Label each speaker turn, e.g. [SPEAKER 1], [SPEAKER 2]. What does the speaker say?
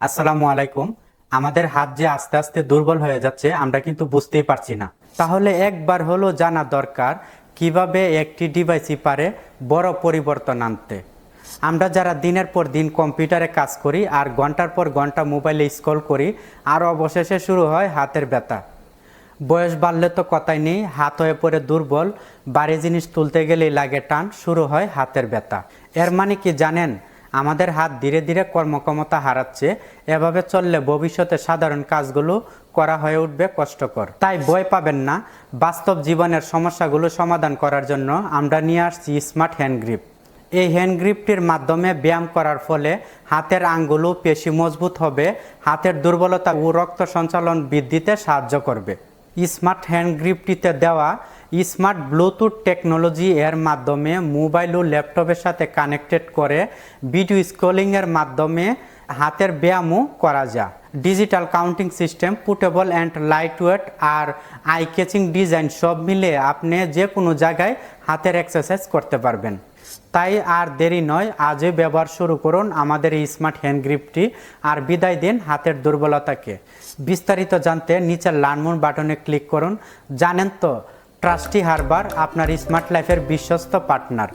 [SPEAKER 1] আসসালামু আলাইকুম। আমাদের হাত যে আস্তে আস্তে দুর্বল হয়ে যাচ্ছে, আমরা কিন্তু বুঝতেই পারছি না। তাহলে একবার হলো জানা দরকার কীভাবে একটি ডিভাইসই পারে বড় পরিবর্তন আনতে। আমরা যারা দিনের পর দিন কম্পিউটারে কাজ করি আর ঘণ্টার পর ঘণ্টা মোবাইলে স্ক্রল করি, আর অবশেষে শুরু হয় হাতের ব্যথা। বয়স বাড়লে তো কথাই নেই, হাত হয়ে পড়ে দুর্বল, বাড়ি জিনিস তুলতে গেলেই লাগে টান, শুরু হয় হাতের ব্যথা। এর মানে কি জানেন? আমাদের হাত ধীরে ধীরে কর্মক্ষমতা হারাচ্ছে। এভাবে চললে ভবিষ্যতে সাধারণ কাজগুলো করা হয়ে উঠবে কষ্টকর। তাই ভয় পাবেন না। বাস্তব জীবনের সমস্যাগুলো সমাধান করার জন্য আমরা নিয়ে আসছি স্মার্ট হ্যান্ড গ্রিপ। এই হ্যান্ড গ্রিপটির মাধ্যমে ব্যায়াম করার ফলে হাতের আঙ্গুলও পেশি মজবুত হবে। হাতের দুর্বলতা ও রক্ত সঞ্চালন বৃদ্ধিতে সাহায্য করবে। স্মার্ট হ্যান্ড গ্রিপটিতে দেওয়া স্মার্ট ব্লুটুথ টেকনোলজি এর মাধ্যমে মোবাইল ও ল্যাপটপের সাথে কানেক্টেড করে ভিডিও স্ক্রলিংয়ের মাধ্যমে হাতের ব্যায়ামও করা যায়। Digital counting system, portable and lightweight R eye catching design সব মিলে আপনি যে কোনো জায়গায় হাতের এক্সারসাইজ করতে পারবেন। তাই আর দেরি নয়, আজই ব্যবহার শুরু করুন আমাদের এই স্মার্ট হ্যান্ড গ্রিপটি আর বিদায় দিন হাতের দুর্বলতাকে। বিস্তারিত জানতে নিচের লার্নমোন বাটনে ক্লিক করুন। জানেন তো, ট্রাস্টি হারবার আপনার স্মার্ট লাইফের বিশ্বস্ত পার্টনার।